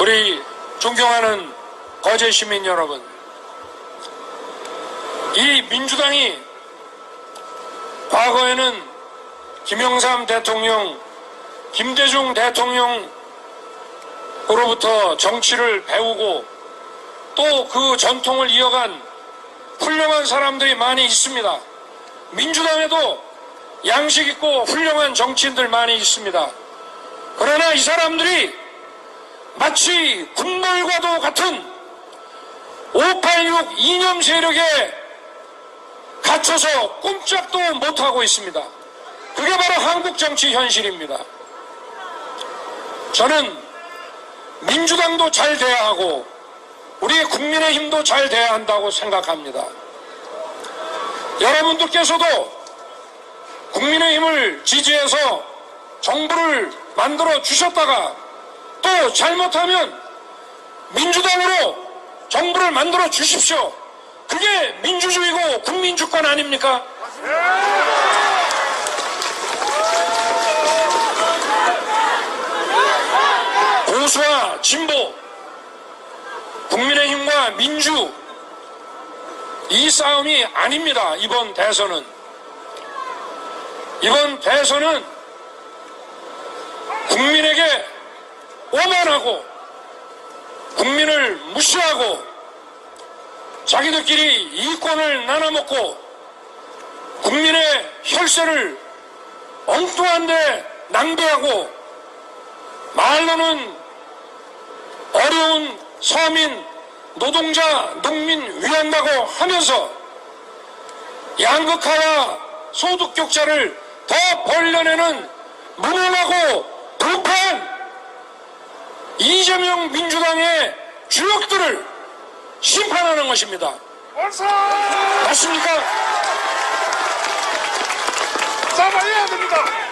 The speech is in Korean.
우리 존경하는 거제 시민 여러분, 이 민주당이 과거에는 김영삼 대통령, 김대중 대통령으로부터 정치를 배우고 또 그 전통을 이어간 훌륭한 사람들이 많이 있습니다. 민주당에도 양식 있고 훌륭한 정치인들 많이 있습니다. 그러나 이 사람들이 마치 군벌과도 같은 586 이념 세력에 갇혀서 꼼짝도 못하고 있습니다. 그게 바로 한국 정치 현실입니다. 저는 민주당도 잘 돼야 하고 우리 국민의 힘도 잘 돼야 한다고 생각합니다. 여러분들께서도 국민의 힘을 지지해서 정부를 만들어 주셨다가 또 잘못하면 민주당으로 정부를 만들어 주십시오. 그게 민주주의고 국민 주권 아닙니까? 보수와 진보, 국민의힘과 민주, 이 싸움이 아닙니다. 이번 대선은. 이번 대선은 국민에게 오만하고 국민을 무시하고 자기들끼리 이권을 나눠먹고 국민의 혈세를 엉뚱한데 낭비하고 말로는 어려운 서민, 노동자, 농민 위한다고 하면서 양극화와 소득 격차를 더 벌려내는 무능하고 독한 이재명 민주당의 주역들을 심판하는 것입니다. 맞습니까? 잡아야 됩니다.